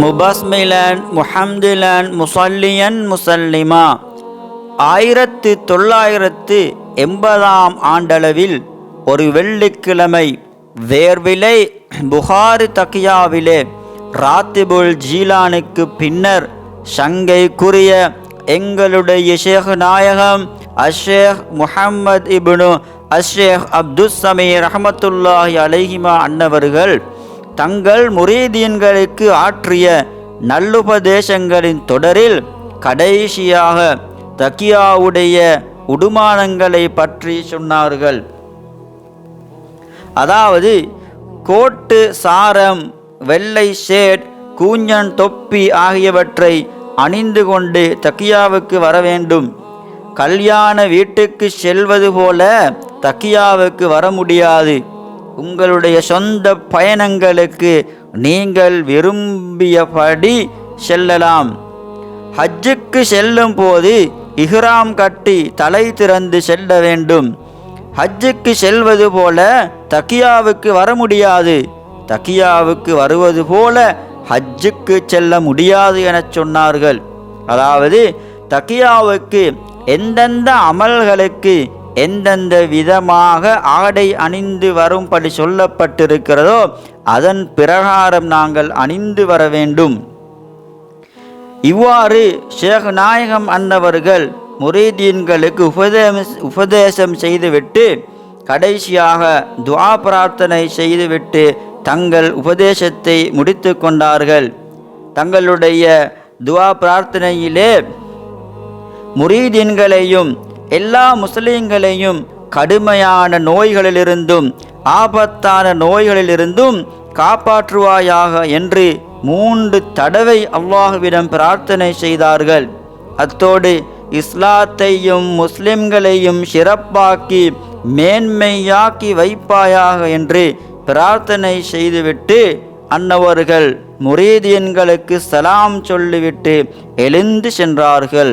முபஸ்மிலன் முஹம்துலன் முசல்லியன் முசல்லிமா. ஆயிரத்து தொள்ளாயிரத்து எண்பதாம் ஆண்டளவில் ஒரு வெள்ளிக்கிழமை வேர்விலை புகாரி தக்கியாவிலே ராத்திபுல் ஜீலானுக்கு பின்னர் சங்கைக்குரிய எங்களுடைய ஷேக் நாயகம் அஷேக் முஹம்மத் இப்னு அஷேக் அப்துஸ் சமீர் ரஹமத்துல்லாஹி அலைஹிமா அன்னவர்கள் தங்கள் முரீதீன்களுக்கு ஆற்றிய நல்லுபதேசங்களின் தொடரில் கடைசியாக தக்கியாவுடைய உடுமானங்களை பற்றி சொன்னார்கள். அதாவது கோட்டு சாரம் வெள்ளை ஷேட் கூஞ்சன் தொப்பி ஆகியவற்றை அணிந்து கொண்டு தக்கியாவுக்கு வர வேண்டும். கல்யாண வீட்டுக்கு செல்வது போல தக்கியாவுக்கு வர முடியாது. உங்களுடைய சொந்த பயணங்களுக்கு நீங்கள் விரும்பியபடி செல்லலாம். ஹஜ்ஜுக்கு செல்லும் போது இஹ்ராம் கட்டி தலை திறந்து செல்ல வேண்டும். ஹஜ்ஜுக்கு செல்வது போல தக்கியாவுக்கு வர முடியாது. தக்கியாவுக்கு வருவது போல ஹஜ்ஜுக்கு செல்ல முடியாது என சொன்னார்கள். அதாவது தக்கியாவுக்கு எந்தெந்த அமல்களுக்கு எந்தெந்த விதமாக ஆடை அணிந்து வரும்படி சொல்லப்பட்டிருக்கிறதோ அதன் பிரகாரம் நாங்கள் அணிந்து வர வேண்டும். இவ்வாறு ஷேக் நாயகம் அன்னவர்கள் முரீதீன்களுக்கு உபதேச உபதேசம் செய்துவிட்டு கடைசியாக துவா பிரார்த்தனை செய்துவிட்டு தங்கள் உபதேசத்தை முடித்து கொண்டார்கள். தங்களுடைய துவா பிரார்த்தனையிலே முரீதீன்களையும் எல்லா முஸ்லீம்களையும் கடுமையான நோய்களிலிருந்தும் ஆபத்தான நோய்களிலிருந்தும் காப்பாற்றுவாயாக என்று மூன்று தடவை அல்லாஹுவிடம் பிரார்த்தனை செய்தார்கள். அத்தோடு இஸ்லாத்தையும் முஸ்லிம்களையும் சிறப்பாக்கி மேன்மையாக்கி வைப்பாயாக என்று பிரார்த்தனை செய்துவிட்டு அன்னவர்கள் முரீதியன்களுக்கு சலாம் சொல்லிவிட்டு எழுந்து சென்றார்கள்.